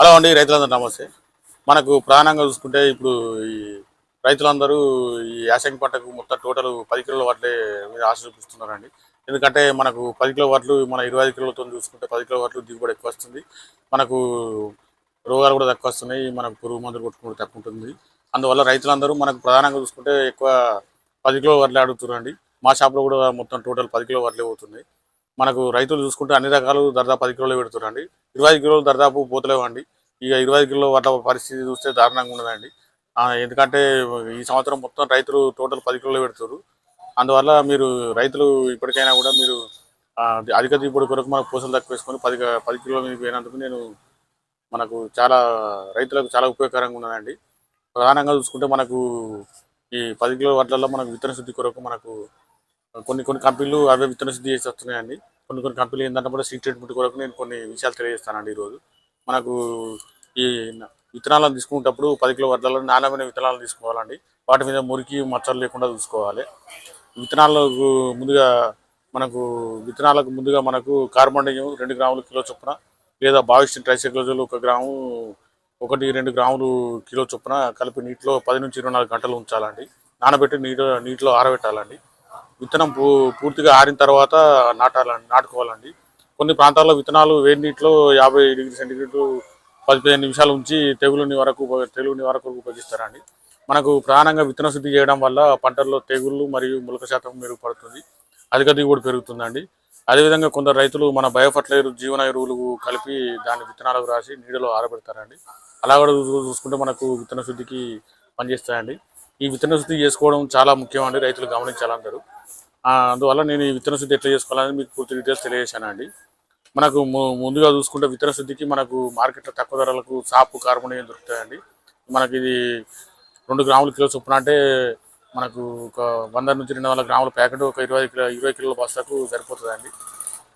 Hello అండి రైతులందరూ నమస్తే. మనకు ప్రధానంగా చూసుకుంటే ఇప్పుడు ఈ రైతులందరూ ఈ యాసంగి పంటకు మొత్తం టోటల్ పది కిలోల వడ్లే మీద ఆశ చూపిస్తున్నారండి. ఎందుకంటే మనకు పది కిలో వడ్లు మన ఇరవై ఐదు కిలోలతో చూసుకుంటే పది కిలో వడ్లు దిగుబడి ఎక్కువ వస్తుంది. మనకు రోగాలు కూడా తక్కువ వస్తున్నాయి మనకు పురుగు మందులు కొట్టుకుంటూ తక్కువ ఉంటుంది. అందువల్ల రైతులందరూ మనకు ప్రధానంగా చూసుకుంటే ఎక్కువ పది కిలో వడ్లు అడుగుతున్నారండి. మా షాప్లో కూడా మొత్తం టోటల్ పది కిలో వడ్లే పోతున్నాయి. మనకు రైతులు చూసుకుంటే అన్ని రకాలు దర్దాపు పది కిలోలు పెడుతున్నారండి. ఇరవై ఐదు కిలోలు దర్దాపు పోతలేవండి. ఇక ఇరవై ఐదు కిలో వడ్ల పరిస్థితి చూస్తే దారుణంగా ఉన్నదండి. ఎందుకంటే ఈ సంవత్సరం మొత్తం రైతులు టోటల్ పది కిలోలు పెడుతున్నారు. అందువల్ల మీరు రైతులు ఇప్పటికైనా కూడా మీరు అధిక దిగుబడి కొరకు మనకు పూసలు తక్కువ వేసుకొని పది పది కిలోల మీద పోయినందుకు నేను మనకు చాలా రైతులకు చాలా ఉపయోగకరంగా ఉన్నదండి. ప్రధానంగా చూసుకుంటే మనకు ఈ పది కిలో వడ్లలో మనకు విత్తన శుద్ధి కొరకు మనకు కొన్ని కొన్ని కంపెనీలు అవే విత్తన శుద్ధి చేసి వస్తున్నాయండి. కొన్ని కొన్ని కంపెనీలు ఏంటంటే కూడా సీడ్ ట్రీట్మెంట్ కొరకు నేను కొన్ని విషయాలు తెలియజేస్తానండి ఈరోజు. మనకు ఈ విత్తనాలను తీసుకునేటప్పుడు పది కిలో వడ్లలో నాణ్యమైన విత్తనాలు తీసుకోవాలండి. వాటి మీద మురికి మచ్చలు లేకుండా చూసుకోవాలి. విత్తనాలకు ముందుగా మనకు విత్తనాలకు ముందుగా మనకు కార్బన్ రెండు గ్రాములు కిలో చొప్పున లేదా భావిష్య ట్రైసైక్లోజోలు ఒక గ్రాము ఒకటి రెండు గ్రాములు కిలో చొప్పున కలిపి నీటిలో పది నుంచి ఇరవై నాలుగు గంటలు ఉంచాలండి. నానబెట్టి నీటిలో నీటిలో ఆరబెట్టాలండి. విత్తనం పూ పూర్తిగా ఆరిన తర్వాత నాటాలండి నాటుకోవాలండి. కొన్ని ప్రాంతాల్లో విత్తనాలు వేడి నీటిలో యాభై డిగ్రీ సెంటీగ్రేడ్ పదిహేను నిమిషాలు ఉంచి తెగులు నివారకు తెగులు నివారకు ఉపయోగిస్తారండి. మనకు ప్రధానంగా విత్తన శుద్ధి చేయడం వల్ల పంటల్లో తెగుళ్ళు మరియు మొలక శాతం మెరుగుపడుతుంది. అధిక దిగుబడి పెరుగుతుందండి. అదేవిధంగా కొందరు రైతులు మన బయోఫర్టిలైజర్ జీవన ఎరువులు కలిపి దాని విత్తనాలకు రాసి నీడలో ఆరబెడతారండి. అలా కూడా చూసుకుంటే మనకు విత్తన శుద్ధికి పనిచేస్తాయండి. ఈ విత్తన శుద్ధి చేసుకోవడం చాలా ముఖ్యం అండి రైతులు గమనించాలందరూ అందువల్ల నేను ఈ విత్తన శుద్ధి ఎట్లా చేసుకోవాలని మీకు పూర్తి డీటెయిల్స్ తెలియజేశానండి. మనకు ము- ముందుగా చూసుకుంటే విత్తన శుద్ధికి మనకు మార్కెట్లో తక్కువ ధరలకు సాపు కార్బోనేయం దొరుకుతాయండి. మనకి ఇది రెండు గ్రాముల కిలో చొప్పున అంటే మనకు ఒక వంద నుంచి రెండు వందల గ్రాముల ప్యాకెట్ ఒక ఇరవై కిలో ఇరవై కిలోల బస్తాకు సరిపోతుందండి.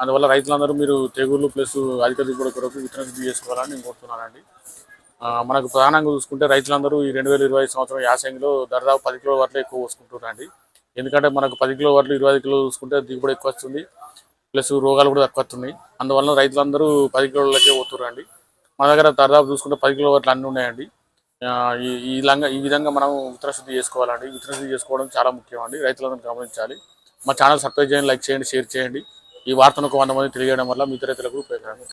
అందువల్ల రైతులందరూ మీరు తెగుళ్ళు ప్లస్ అధిక దిగుబడి కొరకు విత్తన శుద్ధి చేసుకోవాలని నేను కోరుతున్నానండి. మనకు ప్రధానంగా చూసుకుంటే రైతులందరూ ఈ రెండు వేల ఇరవై సంవత్సరం యాసంగిలో దాదాపు పది కిలో వడ్లు ఎక్కువ పోసుకుంటున్నారండి ఎందుకంటే మనకు పది కిలో వడ్లు ఇరవై ఐదు కిలోలు చూసుకుంటే దిగుబడి ఎక్కువ వస్తుంది ప్లస్ రోగాలు కూడా తక్కువ వస్తున్నాయి. అందువల్ల రైతులందరూ పది కిలోలకే పోతురండి మన దగ్గర దాదాపు చూసుకుంటే పది కిలో వడ్లు అన్నీ ఉన్నాయండి. ఈ ఈ విధంగా ఈ విధంగా మనం విత్తన శుద్ధి చేసుకోవాలండి. విత్తనశుద్ధి చేసుకోవడం చాలా ముఖ్యం అండి రైతులందరూ గమనించాలి. మా ఛానల్ సబ్స్క్రైబ్ చేయండి లైక్ చేయండి షేర్ చేయండి. ఈ వార్తను ఒక వంద మంది తెలియజేయడం వల్ల మీ రైతులకు ఉపయోగకరంగా